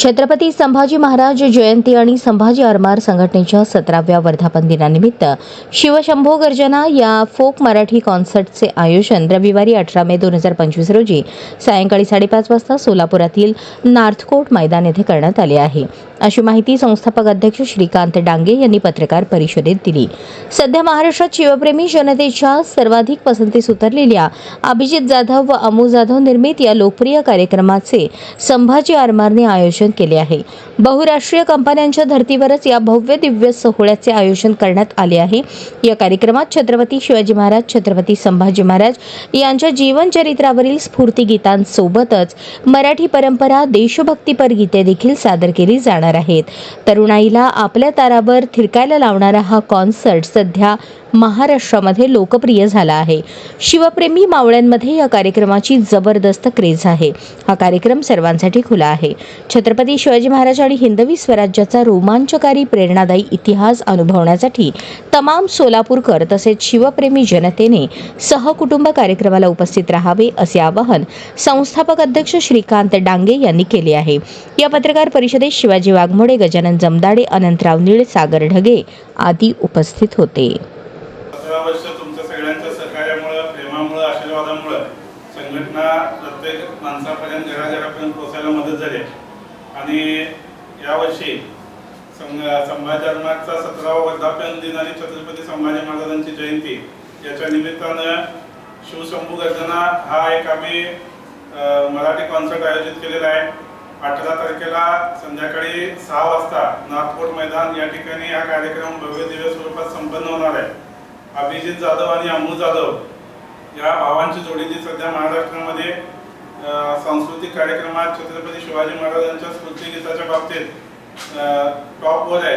छत्रपती संभाजी महाराज जयंती आणि संभाजी आरमार संघटनेच्या सतराव्या वर्धापन दिनानिमित्त शिवशंभो गर्जना या फोक मराठी कॉन्सर्टचे आयोजन रविवारी अठरा मे दोन हजार पंचवीस रोजी सायंकाळी साडेपाच वाजता सोलापुरातील नार्थकोट मैदान येथे करण्यात आले आहे. अशी माहिती संस्थापक अध्यक्ष श्रीकांत डांगे यांनी पत्रकार परिषदेत दिली. सध्या महाराष्ट्रात शिवप्रेमी जनतेच्या सर्वाधिक पसंतीस उतरलेल्या अभिजित जाधव व अमू जाधव निर्मित या लोकप्रिय कार्यक्रमाचे संभाजी आरमारने आयोजन केले आहे. बहुराष्ट्रीय कंपन्यांच्या धर्तीवरच या भव्य दिव्य सोहळ्याचे आयोजन करण्यात आले आहे. या कार्यक्रमात छत्रपती शिवाजी महाराज छत्रपती संभाजी महाराज यांच्या जीवनचरित्रावरील स्फूर्ती गीतांसोबतच मराठी परंपरा देशभक्तीपर गीते देखील सादर केली जाणार आहेत. तरुणाईला आपल्या तारावर थिरकायला लावणारा हा कॉन्सर्ट सध्या महाराष्ट्रामध्ये लोकप्रिय झाला आहे. शिवप्रेमी मावळ्यांमध्ये या कार्यक्रमाची जबरदस्त क्रेज आहे. हा कार्यक्रम सर्वांसाठी खुला आहे. छत्रपती शिवाजी महाराज आणि हिंदवी स्वराज्याचा रोमांचकारी प्रेरणादायी इतिहास अनुभवण्यासाठी तमाम सोलापूरकर तसेच शिवप्रेमी जनतेने सहकुटुंब कार्यक्रमाला उपस्थित राहावे असे आवाहन संस्थापक अध्यक्ष श्रीकांत डांगे यांनी केले आहे. या पत्रकार परिषदेत शिवाजी वाघमोडे गजानन जमदाडे अनंतराव निळ सागर ढगे आदी उपस्थित होते. आशीर्वादामुळं संघटना प्रत्येक माणसापर्यंत घराघरापर्यंत पोचायला मदत झाली आणि यावर्षी संघ संभाजी धर्माचा सतरावा वर्धापन दिन आणि छत्रपती संभाजी महाराजांची जयंती याच्या निमित्तानं शिवशंभू गर्जना हा एक आम्ही मराठी कॉन्सर्ट आयोजित केलेला आहे. अठरा तारखेला संध्याकाळी सहा वाजता नागपूर मैदान या ठिकाणी हा कार्यक्रम भव्य दिव्य स्वरूपात संपन्न होणार आहे. अभिजित जाधव आणि अमू जाधव या भावांची जोडी जी सध्या महाराष्ट्रामध्ये सांस्कृतिक कार्यक्रमात छत्रपती शिवाजी महाराजांच्या स्मृतिगीताच्या बाबतीत टॉपवर आहे.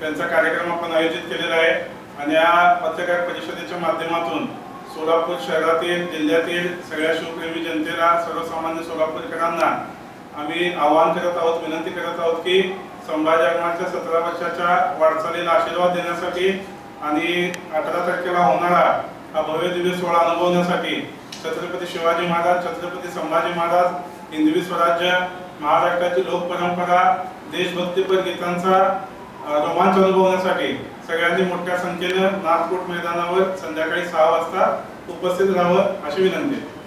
त्यांचा कार्यक्रम आपण आयोजित केलेला आहे. आणि या पत्रकार परिषदेच्या माध्यमातून सोलापूर शहरातील जिल्ह्यातील सगळ्या शिवप्रेमी जनतेला सर्वसामान्य सोलापूरकरांना आम्ही आवाहन करत आहोत विनंती करत आहोत की संभाजी आगमनाच्या सतरा वर्षाच्या वाटचालीला आशीर्वाद देण्यासाठी आणि अठरा तारखेला होणारा हा भव्य दिव्य सोहळा अनुभवण्यासाठी छत्रपती शिवाजी महाराज छत्रपती संभाजी महाराज हिंदवी स्वराज्य महाराष्ट्राची लोकपरंपरा देशभक्तीपर गीतांचा रोमांच अनुभवण्यासाठी सगळ्यांनी मोठ्या संख्येनं नागपूर मैदानावर संध्याकाळी सहा वाजता उपस्थित राहावं अशी विनंती आहे.